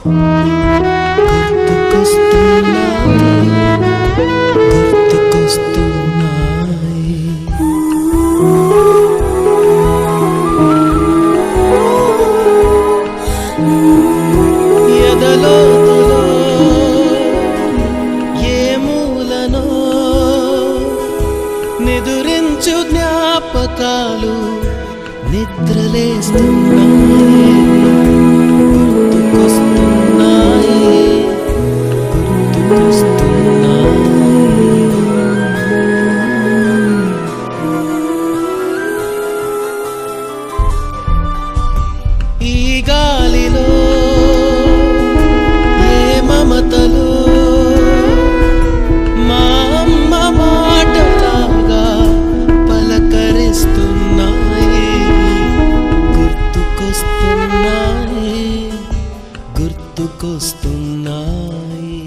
ఏ నిదురించు జ్ఞాపకాలు నిద్రలేస్తున్నాయి. గుర్తుకొస్తున్నాయి